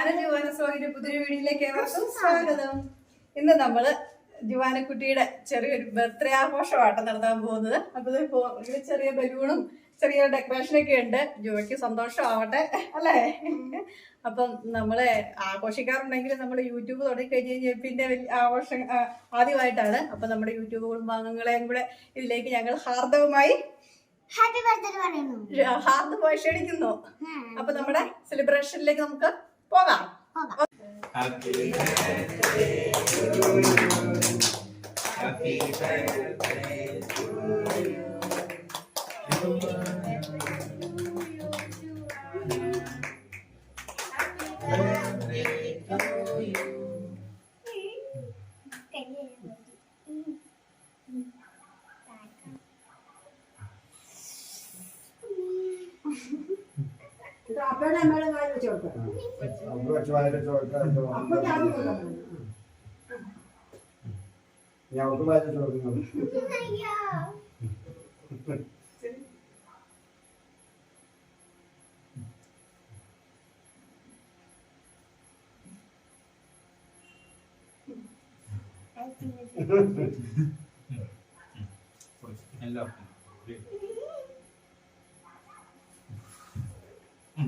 അനുജുവാന സോഹിന്റെ പുതിയ വീഡിയോയിലേക്ക് ഏവർക്കും സ്വാഗതം. ഇന്ന് നമ്മൾ ജുവാനക്കുട്ടിയുടെ ചെറിയൊരു ബർത്ത്ഡേ ആഘോഷമായിട്ട് നടത്താൻ പോകുന്നത്. അപ്പൊ ഇത് ചെറിയ ബലൂണും ചെറിയ ഡെക്കറേഷനൊക്കെ ഉണ്ട്. ജുവയ്ക്ക് സന്തോഷമാവട്ടെ അല്ലേ? അപ്പം നമ്മൾ ആഘോഷിക്കാറുണ്ടെങ്കിൽ നമ്മൾ യൂട്യൂബ് തുടങ്ങി കഴിഞ്ഞ് കഴിഞ്ഞാൽ പിന്നെ വലിയ ആഘോഷം ആദ്യമായിട്ടാണ്. അപ്പൊ നമ്മുടെ യൂട്യൂബ് കുടുംബാംഗങ്ങളെയും കൂടെ ഇതിലേക്ക് ഞങ്ങൾ ഹാർദവമായി ഹാർദമായി ക്ഷണിക്കുന്നു. അപ്പൊ നമ്മുടെ സെലിബ്രേഷനിലേക്ക് നമുക്ക് പോകാം Happy birthday to you. Happy birthday to you. Birthday to വെച്ച് കൊടുക്കാം അപ്പൊ വെച്ച് വായിൽ ചോദിക്കാം. അപ്പയ്ക്ക് ആദ്യം കൊടുക്കാം ഞങ്ങൾക്ക് Hello. ഏ, കൊടുക്കാം. ചിലത് കട്ടിട്ട് ആക്കി ഇന്ന്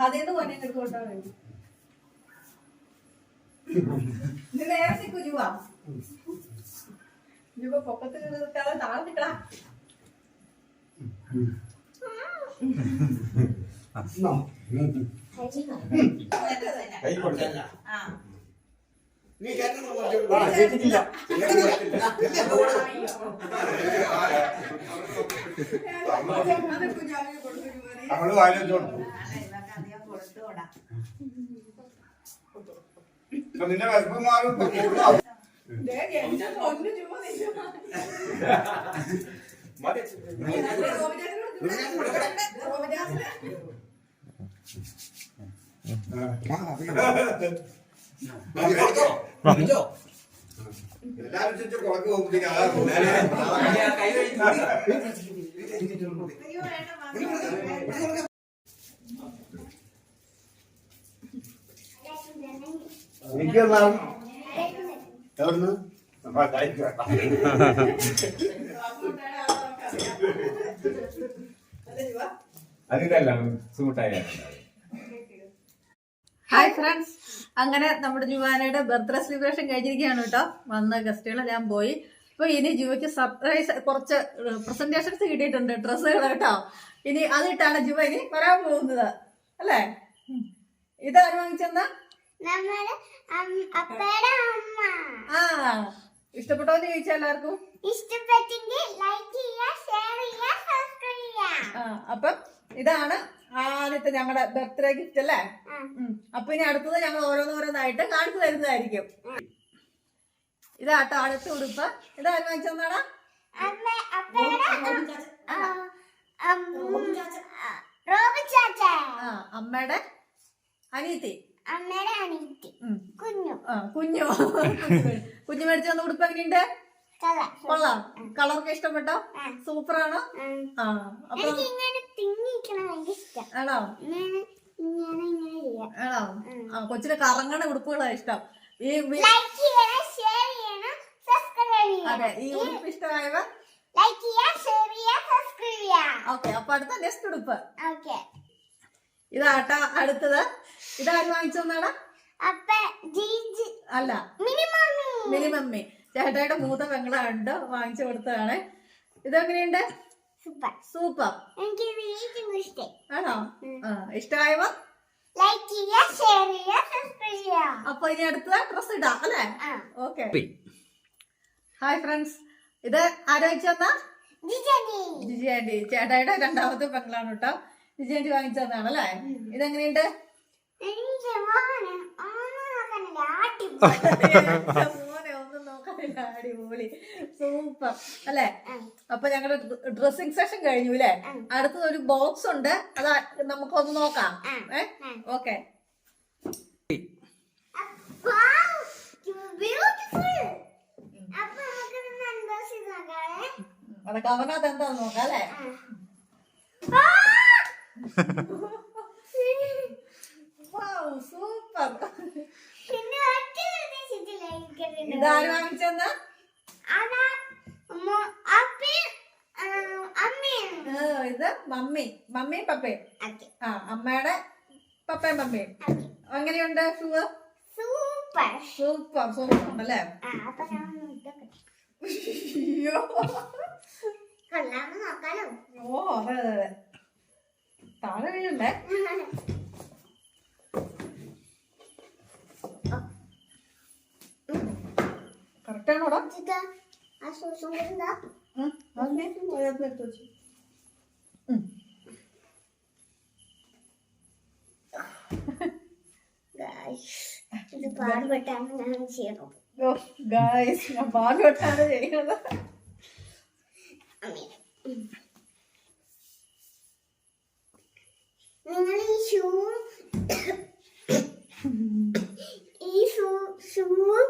അതേന്ന് പോലെ എടുത്തോട്ടാ ഇത് നേരെ നിൽക്കൂ ജുവാ ജുവ പൊക്കത്തിൽ നിൽക്കാതെ താഴെ നിൽക്കടാ. നമ്മൾ വായിൽ നിന്റെ വിശപ്പ് മാറും. എല്ലാവരും ചുറ്റും കുളക്ക് പോകുമ്പോഴത്തേക്ക് അതാ പോകുന്നത്. എനിക്ക് തന്നാലും എവിടുന്ന്? അപ്പൊ കഴിക്കാം. അതിലല്ല സൂട്ടായ ഹായ് ഫ്രണ്ട്സ് അങ്ങനെ നമ്മുടെ ജുവാനയുടെ ബർത്ത്ഡേ സെലിബ്രേഷൻ കഴിഞ്ഞിരിക്കുകയാണ് കേട്ടോ. വന്ന ഗസ്റ്റുകളെല്ലാം പോയി. അപ്പൊ ഇനി ജുവയ്ക്ക് സർപ്രൈസ് കുറച്ച് പ്രസന്റേഷൻസ് കിട്ടിയിട്ടുണ്ട് ഡ്രസ്സുകൾ കേട്ടോ. ഇനി അതിട്ടാണ് ജുവ ഇനി വരാൻ പോകുന്നത്. അല്ലേ? ഉം. ഇതാര് വാങ്ങിച്ചെന്നാ? നമ്മുടെ അപ്പയുടെ അമ്മ. ആ ഇഷ്ടപ്പെട്ടോന്ന് ചോദിച്ചാൽ എല്ലാവർക്കും? ഇഷ്ടപ്പെട്ടെങ്കിൽ ലൈക്ക് ചെയ്യുക ഷെയർ ചെയ്യുക സബ്സ്ക്രൈബ് ചെയ്യുക. ആ അപ്പം ഇതാണ് ആദ്യത്തെ ഞങ്ങളുടെ ബർത്ത്ഡേ ഗിഫ്റ്റ് അല്ലേ. അപ്പൊ ഇനി അടുത്തത് ഞങ്ങൾ ഓരോന്നോരോന്നായിട്ട് കാണിച്ചു തരുന്നതായിരിക്കും. ഇതാട്ടോ അടുത്ത ഉടുപ്പ്. ഇതാ ചാച്ച അമ്മയുടെ അനീതി അനിയത്തി. കുഞ്ഞു. കുഞ്ഞു. കുഞ്ഞു മേടിച്ചു വന്ന ഉടുപ്പ് എങ്ങനെയുണ്ട്? കൊള്ളാം. കളറൊക്കെ ഇഷ്ടപ്പെട്ടോ? സൂപ്പർ സൂപ്പറാണോ? ആണോ? ആണോ? ആ കൊച്ചിന് കറങ്ങണ ഉടുപ്പുകളാണ് ഇഷ്ടം. ഈ അതെ ഈ ഉടുപ്പ് ഇഷ്ടമായവ? ഓക്കെ അപ്പൊ അടുത്ത നെക്സ്റ്റ് ഉടുപ്പ്. ഓക്കെ. ഇതാട്ടാ അടുത്തത്. ഇതാര് ജീജി അല്ല. മിനിമം മിനിമമ്മി ചേട്ടായുടെ മൂത്ത പെങ്ങളുണ്ട് വാങ്ങിച്ചു കൊടുത്തതാണ്. ഇതെങ്ങനെയുണ്ട്? സൂപ്പർ. ആണോ? ആ ഇഷ്ടമായവ? ലൈക്ക് ചെയ്യുക ഷെയർ ചെയ്യുക സബ്സ്ക്രൈബ് ചെയ്യുക. അപ്പൊ ഇനി അടുത്ത ഡ്രസ് ഇടാ അല്ലേ? ഓക്കെ ഹായ് ഫ്രണ്ട്സ് ഇത് ആലോചിച്ചെന്നാ ജിജി ആന്റി ചേട്ടായുടെ രണ്ടാമത്തെ പെങ്ങളാണ് കേട്ടോ. ജിജി വാങ്ങിച്ചു വാങ്ങിച്ചതാണ് അല്ലേ ഇതെങ്ങനെയുണ്ട് മോനെ ഒന്നും നോക്കാനില്ല. അടിപൊളി. സൂപ്പർ. അല്ലേ? അപ്പൊ ഞങ്ങളുടെ ഡ്രസ്സിംഗ് സെഷൻ കഴിഞ്ഞു അല്ലേ? അടുത്തത് ഒരു ബോക്സ് ഉണ്ട്. അത് നമുക്കൊന്ന് നോക്കാം. ഏ? ഓക്കെ. അതൊക്കെ അവനകത്ത് എന്താന്ന് നോക്കാം അല്ലേ? സൂപ്പർ ഇതാര് വാങ്ങിച്ചെന്നാ? ഇത് മമ്മി. മമ്മിയും പപ്പയും. ആ അമ്മയുടെ പപ്പയും മമ്മിയും എങ്ങനെയുണ്ട് ഷൂ സൂപ്പർ. Super super. ഉണ്ടല്ലേ. അയ്യോ. ഓ അതെ അതെ. താഴെ വീഴണ്ടേ? കറക്റ്റ് ആണോടാ ഇതാ, ആ സൂസും കൂടെ എന്താ ഉം, അതിനെ അതിനകത്ത് എടുത്ത് വെച്ചു. പാടുപെട്ടാണ് ഞാൻ ചെയ്യണത്? ഗായ്സ് ഞാൻ പാടുപെട്ടാണ് ചെയ്യുന്നത് നിങ്ങൾ ഈ ഷൂ ഈ ഷൂ ഷൂവും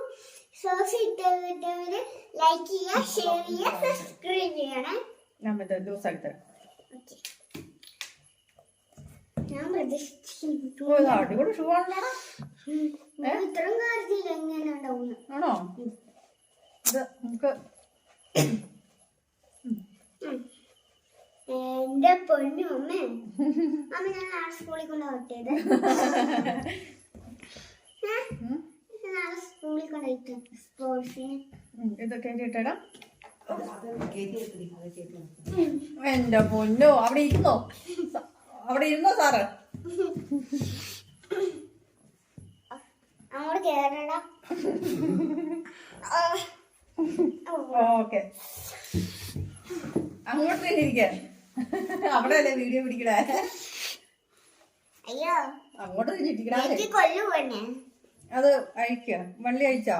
സോസ് ഇട്ടവര് ലൈക്ക് ചെയ്യുക ഷെയർ ചെയ്യുക സബ്സ്ക്രൈബ് ചെയ്യണം. ഞാൻ മറ്റേ ലൂസ് എടുത്ത് ഞാൻ പ്രതീക്ഷിച്ചു അടിപൊളി ഷൂ ആണല്ലോ ഇത്രയും കാര്യത്തിൽ എങ്ങനെ ഉണ്ടാവുന്നു? ആണോ? ഇത് നമുക്ക് എന്റെ പൊന്നു അമ്മേ. അമ്മ ഞാൻ നാളെ സ്കൂളിൽ കൊണ്ട് വിട്ടത് നാളെ സ്കൂളിൽ കൊണ്ടുപോയിട്ട് സ്പോർട്സിന്. ഇതൊക്കെ ഇത് കയറ്റിയിട്ടിടാം എന്റെ പൊന്നോ അവിടെ ഇരുന്നോ? അവിടെ ഇരുന്നോ സാറ്? അങ്ങോട്ട് കേറടാ. ഓക്കെ. അങ്ങോട്ട് തന്നെ ഇരിക്കാൻ അവിടെ അല്ലേ വീഡിയോ പിടിക്കണേ? അയ്യോ. അങ്ങോട്ട് അത് അഴിക്കുക വള്ളി അഴിച്ചോ?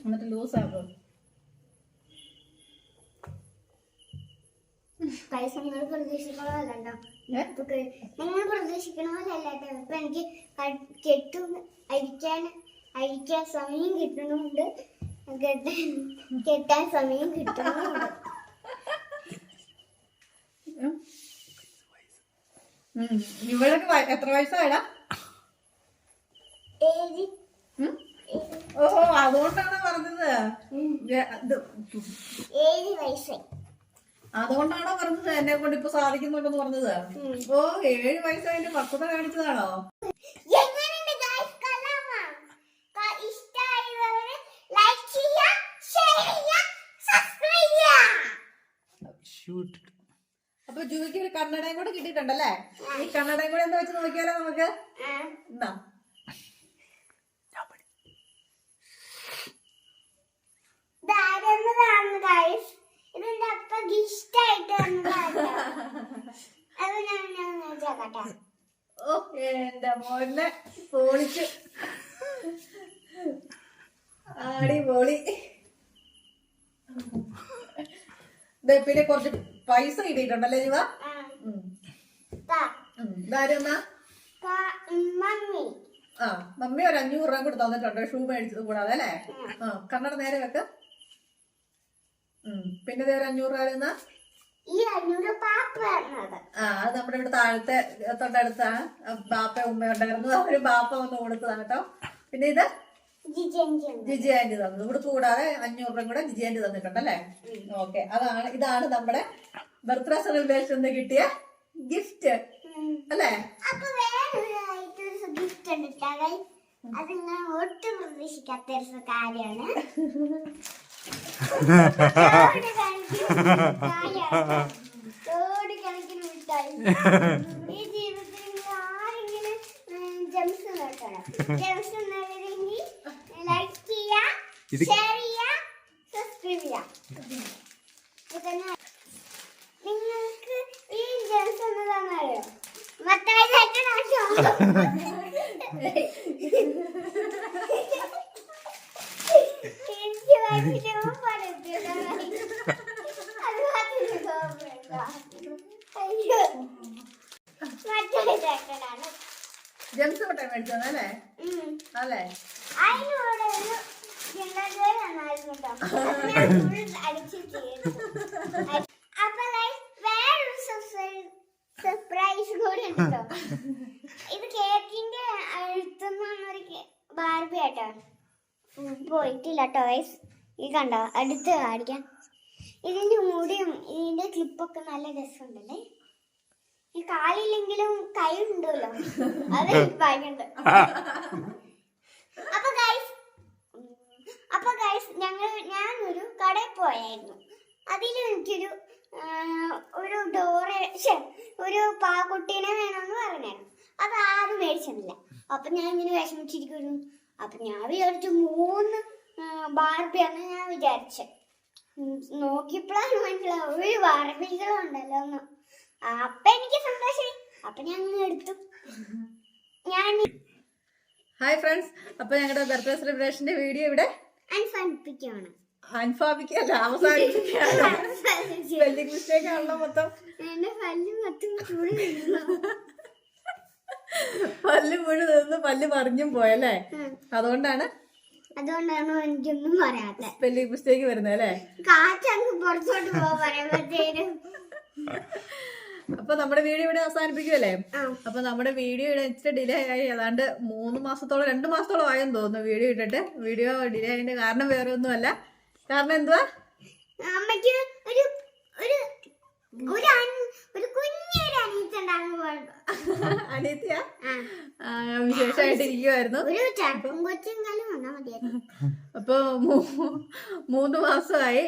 എന്നിട്ട് ലൂസ് ആക്കും പൈസ നിങ്ങൾ ഇപ്പൊ എനിക്ക് കെട്ടും അഴിക്കാൻ അഴിക്കാൻ സമയം കിട്ടണമുണ്ട് കെട്ടാൻ കെട്ടാൻ സമയം കിട്ടണമുണ്ട് ഇവളൊക്കെ എത്ര വയസ്സായടാ? ഓഹോ അതുകൊണ്ടാണ് പറഞ്ഞത്. അതുകൊണ്ടാണോ പറഞ്ഞത്? എന്നെ കൊണ്ട് ഇപ്പൊ സാധിക്കുന്നുണ്ടെന്ന് പറഞ്ഞത്. ഓ ഏഴ് വയസ്സായിട്ട് പക്വത കാണിച്ചതാണോ? എങ്ങനെയുണ്ട് അപ്പൊ ജുവിക്ക് ഒരു കണ്ണടയും കൂടെ കിട്ടിയിട്ടുണ്ടല്ലേ? ഈ കണ്ണടയും കൂടെ എന്താ വെച്ച് നോക്കിയാലോ നമുക്ക്? എന്നാ ഓ എന്റെ മോനെ. പൊളിച്ച്. അടിപൊളി. ദേ, പിന്നെ കുറച്ച് പൈസ കിട്ടിയിട്ടുണ്ടല്ലേ ഇവ? ആ, ഇതാരെന്നാ മമ്മി. ആ മമ്മി ഒരു അഞ്ഞൂറ് രൂപ കൂടി തന്നിട്ടുണ്ട്. ഷൂ മേടിച്ചത് കൂടാതെ അല്ലേ? ആ. കണ്ണട നേരെ വെക്ക. പിന്നെ ഇതേ ഒരു അഞ്ഞൂറ് രൂപ തരുന്ന ഈ അഞ്ഞൂറ് പാപ്പ ആ അത് നമ്മുടെ ഇവിടെ താഴത്തെ തൊട്ടടുത്താണ് ബാപ്പ ഉമ്മ ഉണ്ടായിരുന്നു. അവർ ബാപ്പ വന്ന് കൊടുത്തതാണ് കേട്ടോ. പിന്നെ ഇത്? ജിജി ആന്റി തന്നു ഇവിടെ കൂടാതെ അഞ്ഞൂറ് രൂപ കൂടെ ജിജി ആന്റി തന്നിട്ടുണ്ടല്ലേ ഓക്കെ. അതാണ് ഇതാണ് നമ്മുടെ ബർത്ത്ഡേ സെലിബ്രേഷൻ കിട്ടിയ ഗിഫ്റ്റ് അല്ലേ? ഗിഫ്റ്റ് ഉണ്ട് ട്ടോ. guys. അത് ഞാൻ ഒട്ടും പ്രതീക്ഷിക്കാത്ത ഒരു കാര്യമാണ്. മിഠായി. ഈ ജീവിതത്തിൽ ആരെങ്കിലും ജംസ് നോക്കണം ഇതന്നെ നിങ്ങൾക്ക് ഈ ജംസ് എന്നതാണെന്നറിയോ മത്തായി മുട്ടായി മേടിച്ചത് അല്ലേ. അല്ലേ? അതിനൂടെ അപ്പൊ guys, വേറൊരു സർപ്രൈസ് കൂടി ഉണ്ട് ട്ടോ. ഇത് കേക്കിന്റെ അടുത്തുനിന്നൊരു ബാർബി ആട്ടോ പോയിട്ടില്ല ടോയ്സ് ഈ കണ്ടോ അടുത്ത് കാണിക്കാം ഇതിന്റെ മുടിയും ഇതിന്റെ ക്ലിപ്പൊക്കെ നല്ല രസമുണ്ടല്ലേ ഈ കാലില്ലെങ്കിലും കൈ ഉണ്ടല്ലോ അത് ഭയങ്കര അപ്പൊ ഗൈസ് അപ്പൊ ഗൈസ് ഞങ്ങൾ ഞാനൊരു കടയിൽ പോയായിരുന്നു. അതിൽ എനിക്കൊരു ഒരു ഡോറ ഒരു പാകുട്ടീനെ വേണമെന്ന് പറഞ്ഞായിരുന്നു. അത് ആരും മേടിച്ചിട്ടില്ല അപ്പൊ ഞാൻ ഇങ്ങനെ വിഷമിച്ചിരിക്കുന്നു. അപ്പൊ ഞാൻ വിചാരിച്ചു മൂന്ന് ബാർബിയാണ് ഞാൻ വിചാരിച്ചത് നോക്കിയപ്പോഴാണ് മനസ്സിലാവും ഒരു ബാർബികളുണ്ടല്ലോ എന്ന്. അപ്പൊ എനിക്ക് സന്തോഷമായി. അപ്പൊ ഞാൻ എടുത്തു. ഞാൻ ഹായ് ഫ്രണ്ട്സ് അപ്പൊ ഞങ്ങളുടെ ബർത്ത്ഡേ സെലിബ്രേഷന്റെ വീഡിയോ ഇവിടെ അൻഫണിപ്പിക്കുകയാണ്. അൻഫാബിക്കല്ല അവസാനിപ്പിക്കുകയാണ്. സ്പെല്ലിംഗ് മിസ്റ്റേക്ക് ആണല്ലോ മൊത്തം. പല്ല് മുഴു നിന്ന് പല്ല് പറഞ്ഞും പോയല്ലേ. അതുകൊണ്ടാണ് അതുകൊണ്ടാണ് എനിക്കൊന്നും പറയാത്തെ സ്പെല്ലിംഗ് മിസ്റ്റേക്ക് വരുന്നത് അല്ലേ? കാറ്റങ്ങ് പുറത്തോട്ട് പോകാൻ പറയുമ്പോഴത്തേനും. അപ്പൊ നമ്മുടെ വീഡിയോ ഇവിടെ അവസാനിപ്പിക്കുമല്ലേ. അപ്പൊ നമ്മുടെ വീഡിയോ ഇച്ചിരി ഡിലേ ആയി. ഏതാണ്ട് മൂന്ന് മാസത്തോളം രണ്ട് മാസത്തോളം ആയെന്ന് തോന്നുന്നു വീഡിയോ ഇട്ടിട്ട്. വീഡിയോ ഡിലേ ആയതിന്റെ കാരണം വേറെ ഒന്നുമല്ല കാരണം എന്തുവാ? അമ്മയ്ക്ക് ഒരു ഒരു ഒരു ഒരു കുഞ്ഞൊരു അനിയത്തുണ്ടാകുന്ന അനിയത്തിയാ? ആ. ആ, വിശേഷമായിട്ട് ഇരിക്കുമായിരുന്നു ഒരു ചെറുപ്പം കൊച്ചെങ്കിലും വന്നാൽ മതിയായിരുന്നു. അപ്പൊ മൂന്ന് മാസമായി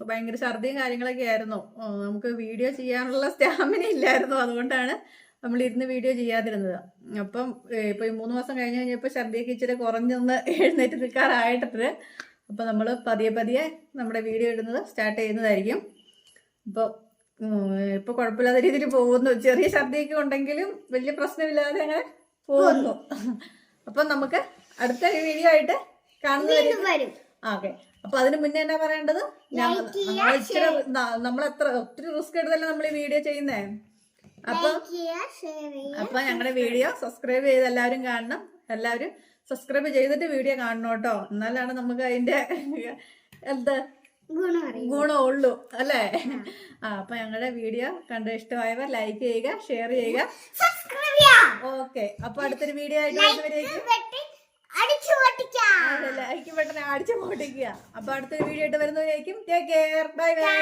ഭയങ്കര ഛർദിയും കാര്യങ്ങളൊക്കെ ആയിരുന്നു. നമുക്ക് വീഡിയോ ചെയ്യാനുള്ള സ്റ്റാമിന ഇല്ലായിരുന്നു. അതുകൊണ്ടാണ് നമ്മൾ ഇരുന്ന് വീഡിയോ ചെയ്യാതിരുന്നത്. അപ്പം ഇപ്പൊ ഈ മൂന്ന് മാസം കഴിഞ്ഞ് കഴിഞ്ഞപ്പോൾ ഛർദിയൊക്കെ ഇച്ചിരി കുറഞ്ഞൊന്ന് എഴുന്നേറ്റ് നിൽക്കാറായിട്ടുണ്ട്. അപ്പോൾ നമ്മൾ പതിയെ പതിയെ നമ്മുടെ വീഡിയോ ഇടുന്നത് സ്റ്റാർട്ട് ചെയ്യുന്നതായിരിക്കും. അപ്പോൾ ഇപ്പോൾ കുഴപ്പമില്ലാത്ത രീതിയിൽ പോകുന്നു. ചെറിയ ഛർദിയൊക്കെ ഉണ്ടെങ്കിലും വലിയ പ്രശ്നമില്ലാതെ അങ്ങനെ പോകുന്നു. അപ്പം നമുക്ക് അടുത്ത വീഡിയോ ആയിട്ട് കാണുന്നതായിരിക്കും. ഓക്കെ. അപ്പൊ അതിന് മുന്നേ എന്നാ പറയേണ്ടത്? നമ്മൾ എത്ര ഒത്തിരി റിസ്ക് എടുത്തല്ലേ നമ്മൾ ഈ വീഡിയോ ചെയ്യുന്നേ? അപ്പൊ അപ്പൊ ഞങ്ങളുടെ വീഡിയോ സബ്സ്ക്രൈബ് ചെയ്ത് എല്ലാവരും കാണണം. എല്ലാവരും സബ്സ്ക്രൈബ് ചെയ്തിട്ട് വീഡിയോ കാണണം കേട്ടോ എന്നാലാണ് നമുക്ക് അതിന്റെ എന്താ ഗുണമുള്ളൂ അല്ലേ? ആ. അപ്പൊ ഞങ്ങളുടെ വീഡിയോ കണ്ട ഇഷ്ടമായവർ ലൈക്ക് ചെയ്യുക ഷെയർ ചെയ്യുക. ഓക്കെ അപ്പൊ അടുത്തൊരു വീഡിയോ ആയിട്ട് ലൈക്ക് ബട്ടൺ അടിച്ചു പൊട്ടിക്കുക. അപ്പൊ അടുത്തൊരു വീഡിയോ ആയിട്ട് വരുന്നവരേക്കും ടേക്ക് കെയർ ബൈ ബൈ.